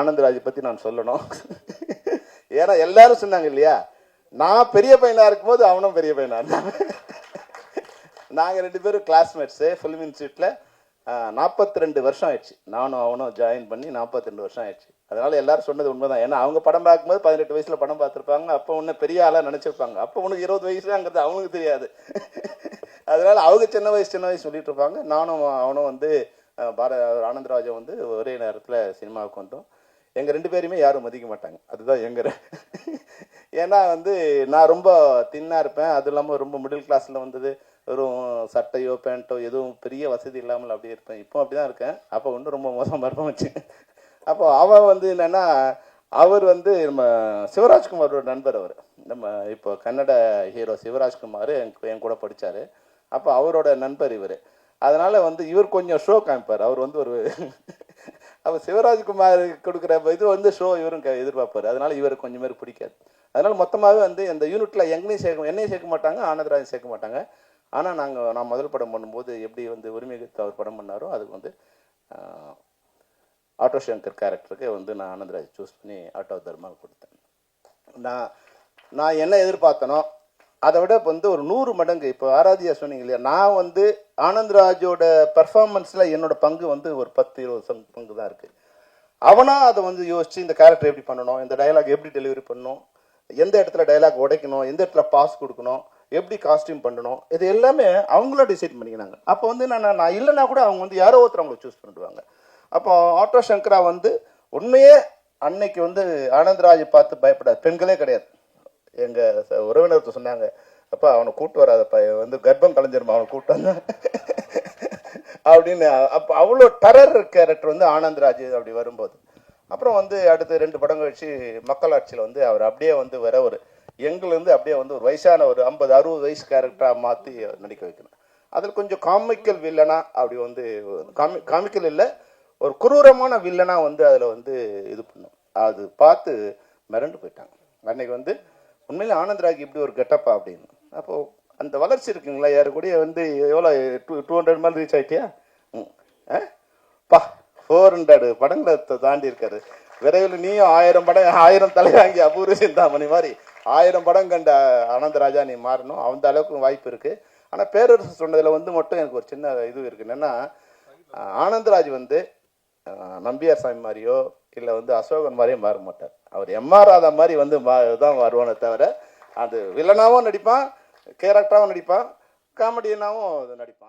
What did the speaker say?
ஆனந்தராஜை பற்றி நான் சொல்லணும். ஏன்னா எல்லாரும் சொன்னாங்க இல்லையா? நான் பெரிய பையனாக இருக்கும்போது அவனும் பெரிய பையனாக இருந்தான். நாங்கள் ரெண்டு பேரும் கிளாஸ்மேட்ஸு ஃபிலிம் இன்ஸ்டியூட்டில் நாற்பத்தி ரெண்டு வருஷம் ஆயிடுச்சு. நானும் அவனும் ஜாயின் பண்ணி நாற்பத்தி ரெண்டு வருஷம் ஆயிடுச்சு. அதனால் எல்லாரும் சொன்னது உண்மைதான். ஏன்னா அவங்க படம் பார்க்கும்போது பதினெட்டு வயசில் படம் பார்த்துருப்பாங்க. அப்போ ஒன்று பெரிய ஆளாக நினச்சிருப்பாங்க. அப்போ உனக்கு இருபது வயசுங்கிறது அவனுக்கு தெரியாது. அதனால் அவங்க சின்ன வயசு சின்ன வயசு சொல்லிட்டு இருப்பாங்க. நானும் அவனும் வந்து பாரத ஆனந்தராஜன் வந்து ஒரே நேரத்தில் சினிமாவுக்கு வந்தோம். எங்கள் ரெண்டு பேருமே யாரும் மதிக்க மாட்டாங்க. அதுதான் எங்கிற. ஏன்னா வந்து நான் ரொம்ப தின்னாக இருப்பேன். அது இல்லாமல் ரொம்ப மிடில் கிளாஸில் வந்தது வெறும் சட்டையோ பேண்ட்டோ எதுவும் பெரிய வசதி இல்லாமல் அப்படியே இருப்பேன். இப்போ அப்படி தான் இருக்கேன். அப்போ ஒன்றும் ரொம்ப மோசமாக இருப்பேன் வச்சு அப்போ அவன் வந்து என்னென்னா அவர் வந்து நம்ம சிவராஜ்குமாரோட நண்பர் அவர். நம்ம இப்போ கன்னட ஹீரோ சிவராஜ்குமார் என் என் கூட படித்தார் அப்போ அவரோட நண்பர் இவர். அதனால் வந்து இவர் கொஞ்சம் ஷோ காமிப்பார். அவர் வந்து ஒரு அவர் சிவராஜ்குமார் கொடுக்குற இது வந்து ஷோ இவரும் எதிர்பார்ப்பார் எதிர்பார்ப்பாரு. அதனால இவருக்கு கொஞ்சம் பேர் பிடிக்காது. அதனால மொத்தமாகவே வந்து இந்த யூனிட்டில் எங்களையும் சேர்க்க என்னையும் சேர்க்க மாட்டாங்க ஆனந்தராஜன் சேர்க்க மாட்டாங்க. ஆனால் நாங்கள் நான் முதல் படம் பண்ணும்போது எப்படி வந்து உரிமை அவர் படம் பண்ணாரோ அதுக்கு வந்து ஆட்டோ சங்கர் கேரக்டருக்கு வந்து நான் ஆனந்தராஜ் சூஸ் பண்ணி ஆட்டோ தர்மா கொடுத்தேன். நான் நான் என்ன எதிர்பார்த்தனோ அதை விட இப்போ வந்து ஒரு நூறு மடங்கு. இப்போ ஆராதியா சொன்னீங்க இல்லையா? நான் வந்து ஆனந்த்ராஜோட பெர்ஃபார்மன்ஸில் என்னோட பங்கு வந்து ஒரு பத்து இருபது பங்கு தான் இருக்குது அவனாக அதை வந்து யோசித்து இந்த கேரக்டர் எப்படி பண்ணணும்? இந்த டயலாக் எப்படி டெலிவரி பண்ணணும்? எந்த இடத்துல டயலாக் உடைக்கணும்? எந்த இடத்துல பாஸ் கொடுக்கணும்? எப்படி காஸ்டியூம் பண்ணணும்? இது எல்லாமே அவங்களா டிசைட் பண்ணிக்கினாங்க அப்போ வந்து நான் நான் இல்லைன்னா கூட அவங்க வந்து யாரோ ஒருத்தர் அவங்களை சூஸ் பண்ணிடுவாங்க. அப்போ ஆட்டோ சங்கரா வந்து உண்மையே அன்னைக்கு வந்து ஆனந்த்ராஜை பார்த்து பயப்படாது. பெண்களே கிடையாது. எங்கள் உறவினர்கிட்ட சொன்னாங்க அப்பா அவனை கூப்பிட்டு வராதப்பா வந்து கர்ப்பம் கலைஞ்சிருமா அவனை கூப்பிட்டு வந்தா. அப்படின்னு அப்போ அவ்வளோ டரர் கேரக்டர் வந்து ஆனந்த்ராஜ் அப்படி வரும்போது. அப்புறம் வந்து அடுத்து ரெண்டு படம் கழிச்சு மக்களாட்சியில் வந்து அவர் அப்படியே வந்து வர ஒரு எங்கிலிருந்து அப்படியே வந்து ஒரு வயசான ஒரு ஐம்பது அறுபது வயசு கேரக்டராக மாற்றி நடிக்க வைக்கணும். அதில் கொஞ்சம் காமிக்கல் வில்லனா அப்படி வந்து காமி காமிக்கல் இல்லை ஒரு குரூரமான வில்லனா வந்து அதில் வந்து இது பண்ணும். அது பார்த்து மிரண்டு போயிட்டாங்க. அன்னைக்கு வந்து உண்மையிலே ஆனந்த்ராஜ் இப்படி ஒரு கெட்டப்பா அப்படின்னு. அப்போது அந்த வளர்ச்சி இருக்குங்களா? யாரு கூட வந்து எவ்வளோ டூ டூ ஹண்ட்ரட் மேலே ரீச் ஆயிட்டியா? ஆ? பா ஃபோர் ஹண்ட்ரடு படங்களை தாண்டி இருக்காரு. விரைவில் நீயும் ஆயிரம் படம் ஆயிரம் தலை வாங்கி அபூர்வ சிந்தாமணி மாதிரி ஆயிரம் படம் கண்ட ஆனந்தராஜா நீ மாறணும். அந்த அளவுக்கு வாய்ப்பு இருக்குது ஆனால் பேரரசு சொன்னதில் வந்து மட்டும் எனக்கு ஒரு சின்ன இது இருக்குது என்னென்னா ஆனந்தராஜ் வந்து நம்பியார் சாமி மாதிரியோ இல்லை வந்து அசோகன் மாதிரியே மாற மாட்டார். அவர் எம்ஆர் ராதா மாதிரி வந்து மா தான் வருவானே தவிர அது வில்லனாகவும் நடிப்பான் கேரக்டராகவும் நடிப்பான் காமெடியனாகவும் நடிப்பான்.